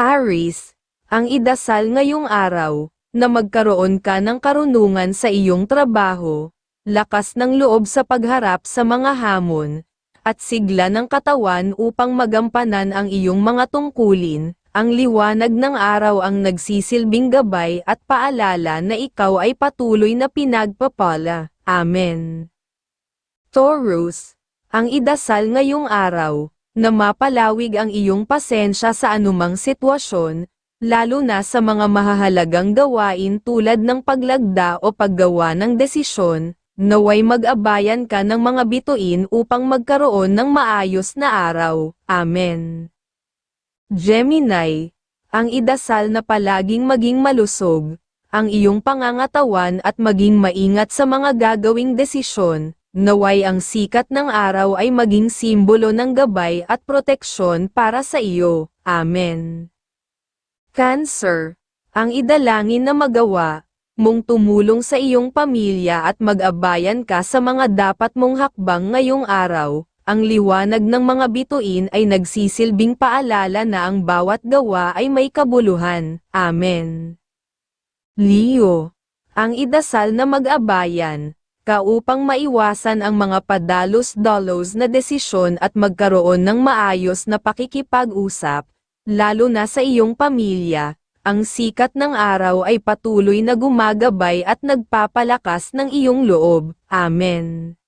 Aris, ang idasal ngayong araw, na magkaroon ka ng karunungan sa iyong trabaho, lakas ng loob sa pagharap sa mga hamon, at sigla ng katawan upang magampanan ang iyong mga tungkulin, ang liwanag ng araw ang nagsisilbing gabay at paalala na ikaw ay patuloy na pinagpapala. Amen. Taurus, ang idasal ngayong araw, na mapalawig ang iyong pasensya sa anumang sitwasyon, lalo na sa mga mahahalagang gawain tulad ng paglagda o paggawa ng desisyon, naway mag-abayan ka ng mga bituin upang magkaroon ng maayos na araw. Amen. Gemini, ang idasal na palaging maging malusog, ang iyong pangangatawan at maging maingat sa mga gagawing desisyon, naway ang sikat ng araw ay maging simbolo ng gabay at proteksyon para sa iyo. Amen. Cancer, ang idalangin na magawa, mong tumulong sa iyong pamilya at mag-abayan ka sa mga dapat mong hakbang ngayong araw, ang liwanag ng mga bituin ay nagsisilbing paalala na ang bawat gawa ay may kabuluhan. Amen. Leo, ang idasal na mag-abayan, ka upang maiwasan ang mga padalos-dalos na desisyon at magkaroon ng maayos na pakikipag-usap, lalo na sa iyong pamilya, ang sikat ng araw ay patuloy na gumagabay at nagpapalakas ng iyong loob. Amen.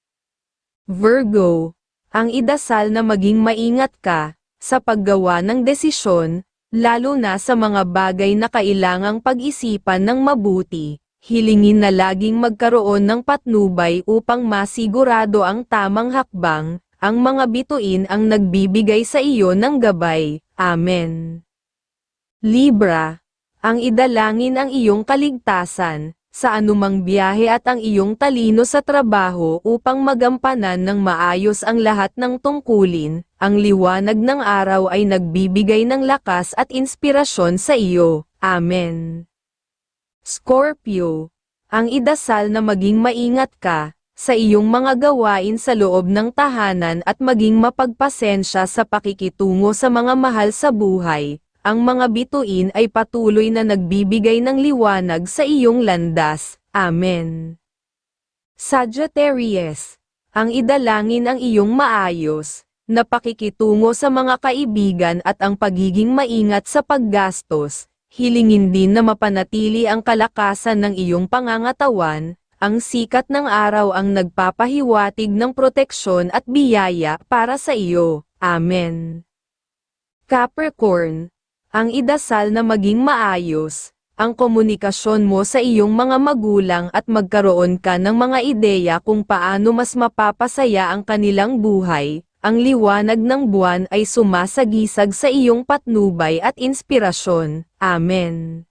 Virgo, ang idasal na maging maingat ka, sa paggawa ng desisyon, lalo na sa mga bagay na kailangang pag-isipan ng mabuti, hilingin na laging magkaroon ng patnubay upang masigurado ang tamang hakbang, ang mga bituin ang nagbibigay sa iyo ng gabay. Amen. Libra, ang idalangin ang iyong kaligtasan, sa anumang biyahe at ang iyong talino sa trabaho upang magampanan ng maayos ang lahat ng tungkulin, ang liwanag ng araw ay nagbibigay ng lakas at inspirasyon sa iyo. Amen. Scorpio, ang idasal na maging maingat ka, sa iyong mga gawain sa loob ng tahanan at maging mapagpasensya sa pakikitungo sa mga mahal sa buhay, ang mga bituin ay patuloy na nagbibigay ng liwanag sa iyong landas. Amen. Sagittarius, ang idalangin ang iyong maayos, na pakikitungo sa mga kaibigan at ang pagiging maingat sa paggastos, hilingin din na mapanatili ang kalakasan ng iyong pangangatawan, ang sikat ng araw ang nagpapahiwatig ng proteksyon at biyaya para sa iyo. Amen. Capricorn, ang idasal na maging maayos, ang komunikasyon mo sa iyong mga magulang at magkaroon ka ng mga ideya kung paano mas mapapasaya ang kanilang buhay, ang liwanag ng buwan ay sumasagisag sa iyong patnubay at inspirasyon. Amen.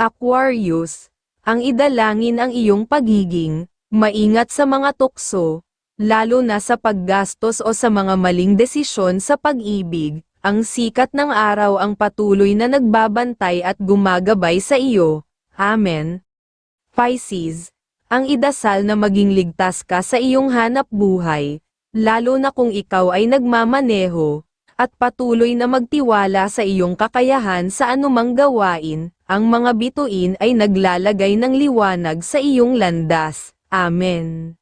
Aquarius, ang idalangin ang iyong pagiging, maingat sa mga tukso, lalo na sa paggastos o sa mga maling desisyon sa pag-ibig, ang sikat ng araw ang patuloy na nagbabantay at gumagabay sa iyo. Amen. Pisces, ang idasal na maging ligtas ka sa iyong hanap buhay, lalo na kung ikaw ay nagmamaneho, at patuloy na magtiwala sa iyong kakayahan sa anumang gawain, ang mga bituin ay naglalagay ng liwanag sa iyong landas. Amen.